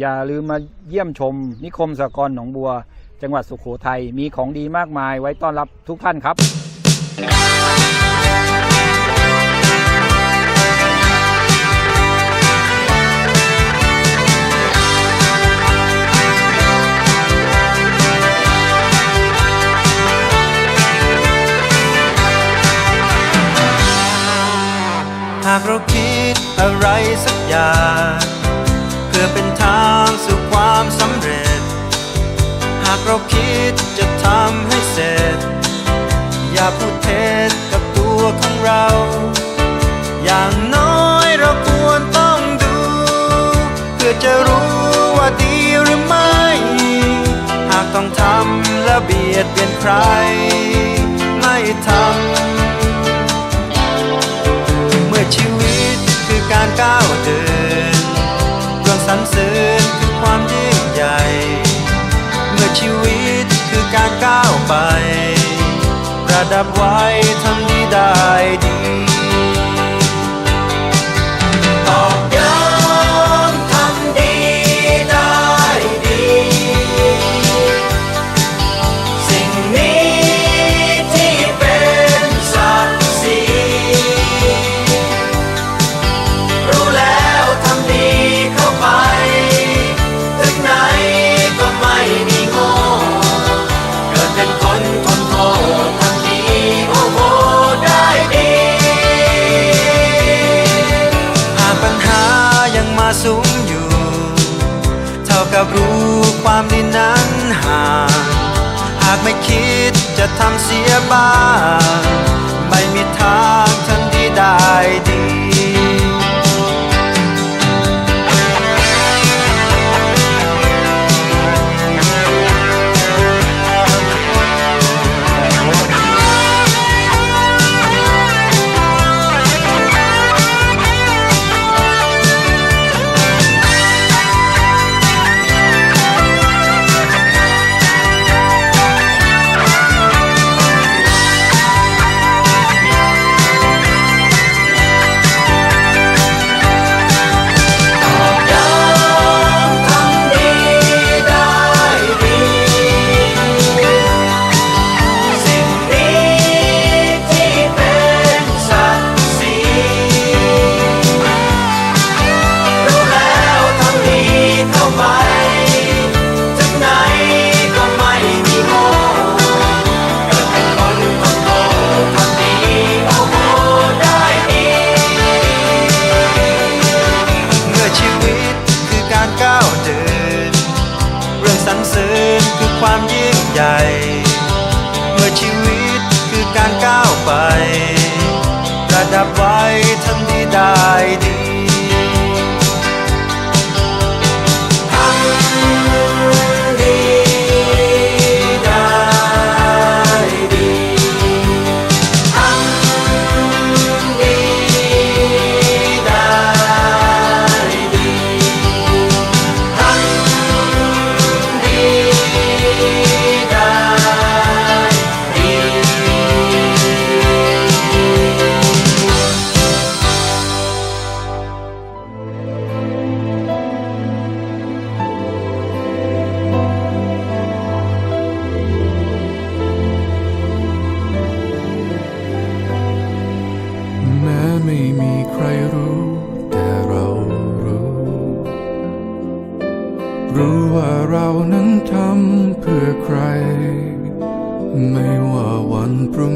อย่าลืมมาเยี่ยมชม นิคมสหกรณ์หนองบัว จังหวัดสุโขทัยมีของดีมากมายไว้ต้อนรับทุกท่านครับ หากเราคิดอะไรสักอย่าง เพื่อเป็นากเราคิดจะทำให้เสร็จ อย่าพูดเท็จกับตัวของเรา อย่างน้อยเราควรต้องดู เพื่อจะรู้ว่าดีหรือไม่ หากต้องทำแล้วเบียดเบียนใคร ไม่ทำเมื่อชีวิต ชีวิตคือการก้าวไป ระดับไว้ทำดีได้ดี กับรู้ความดีนั้นห่างหากไม่คิดจะทำเสียบ้างไม่มีทาง ปร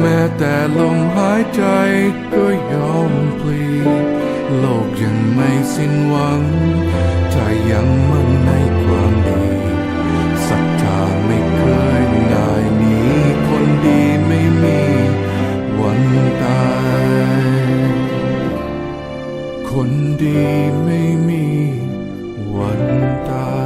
แม้แต่ลมหายใจก็ยอมพลี โลกยังไม่สิ้นหวังถ้ายังมั่นในความดีศรัทธาไม่เคยนายหนีคนดีไม่มีวันตาย คนดีไม่มีวันตาย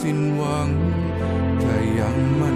สิ้นหวัง ถ้ายังมั่น